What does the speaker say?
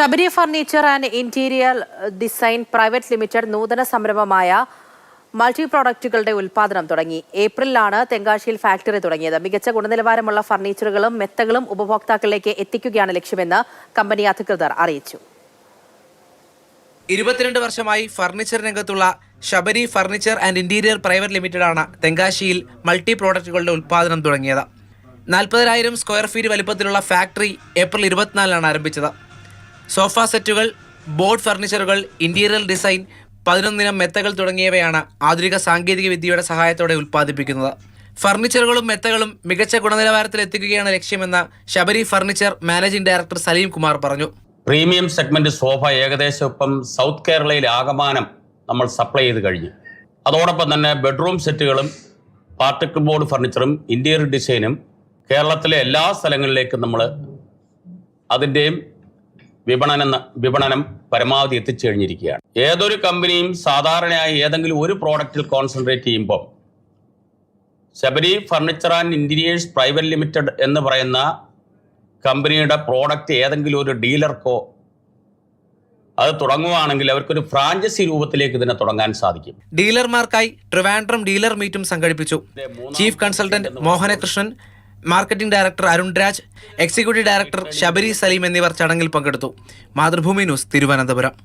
Sabari furniture and interior design private limited നൂതന സംരംഭമായ multi പ്രോഡക്റ്റുകളുടെ ഉൽപ്പാദനം തുടങ്ങി. ഏപ്രിലാണ് തെങ്കാശിയിൽ ഫാക്ടറി തുടങ്ങിയത്. മികച്ച ഗുണനിലവാരമുള്ള ഫർണിച്ചറുകളും മെത്തകളും ഉപഭോക്താക്കളിലേക്ക് എത്തിക്കുകയാണ് ലക്ഷ്യമെന്ന് കമ്പനി അധികൃതർ അറിയിച്ചു. ഇരുപത്തിരണ്ട് വർഷമായി ഫർണിച്ചർ രംഗത്തുള്ള Sabari furniture and interior private limited ആണ് തെങ്കാശിയിൽ മൾട്ടി പ്രോഡക്റ്റുകളുടെ ഉൽപ്പാദനം തുടങ്ങിയത്. നാൽപ്പതിനായിരം സ്ക്വയർ ഫീറ്റ് വലിപ്പത്തിലുള്ള ഫാക്ടറി ഏപ്രിൽ ഇരുപത്തിനാലിനാണ് ആരംഭിച്ചത്. സോഫ സെറ്റുകൾ ബോർഡ് ഫർണിച്ചറുകൾ ഇന്റീരിയർ ഡിസൈൻ പതിനൊന്നിനം മെത്തകൾ തുടങ്ങിയവയാണ് ആധുനിക സാങ്കേതിക വിദ്യയുടെ സഹായത്തോടെ ഉൽപ്പാദിപ്പിക്കുന്നത്. ഫർണിച്ചറുകളും മെത്തകളും മികച്ച ഗുണനിലവാരത്തിൽ എത്തിക്കുകയാണ് ലക്ഷ്യമെന്ന് Sabari furniture managing director Saleem Kumar പറഞ്ഞു. പ്രീമിയം സെഗ്മെന്റ് സോഫ ഏകദേശം ഇപ്പം സൗത്ത് കേരളയിൽ ആകമാനം നമ്മൾ സപ്ലൈ ചെയ്ത് കഴിഞ്ഞു. അതോടൊപ്പം തന്നെ ബെഡ്റൂം സെറ്റുകളും പാർട്ടിക്കിൾ ബോർഡ് ഫർണിച്ചറും ഇന്റീരിയർ ഡിസൈനും കേരളത്തിലെ എല്ലാ സ്ഥലങ്ങളിലേക്കും നമ്മൾ അതിന്റെയും വിപണന വിപണനം പരമാവധി എത്തിച്ചു കഴിഞ്ഞിരിക്കുകയാണ് ഏതൊരു കമ്പനിയും സാധാരണയായി ഏതെങ്കിലും ഒരു പ്രോഡക്റ്റിൽ കോൺസെൻട്രേറ്റ് ചെയ്യുമ്പോൾ Sabari furniture and interiors private limited എന്ന് പറയുന്ന കമ്പനിയുടെ പ്രോഡക്റ്റ് ഏതെങ്കിലും ഒരു ഡീലർക്കോ അത് തുടങ്ങുകയാണെങ്കിൽ അവർക്കൊരു ഫ്രാഞ്ചൈസി രൂപത്തിലേക്ക് ഇതിനെ തുടങ്ങാൻ സാധിക്കും. ഡീലർമാർക്കായി ട്രിവാൻഡ്രം ഡീലർ മീറ്റും സംഘടിപ്പിച്ചു. Chief consultant Mohanakrishnan marketing director Arun Raj executive director Sabari Saleem എന്നിവർ ചടങ്ങിൽ പങ്കെടുത്തു. മാതൃഭൂമി ന്യൂസ് തിരുവനന്തപുരം.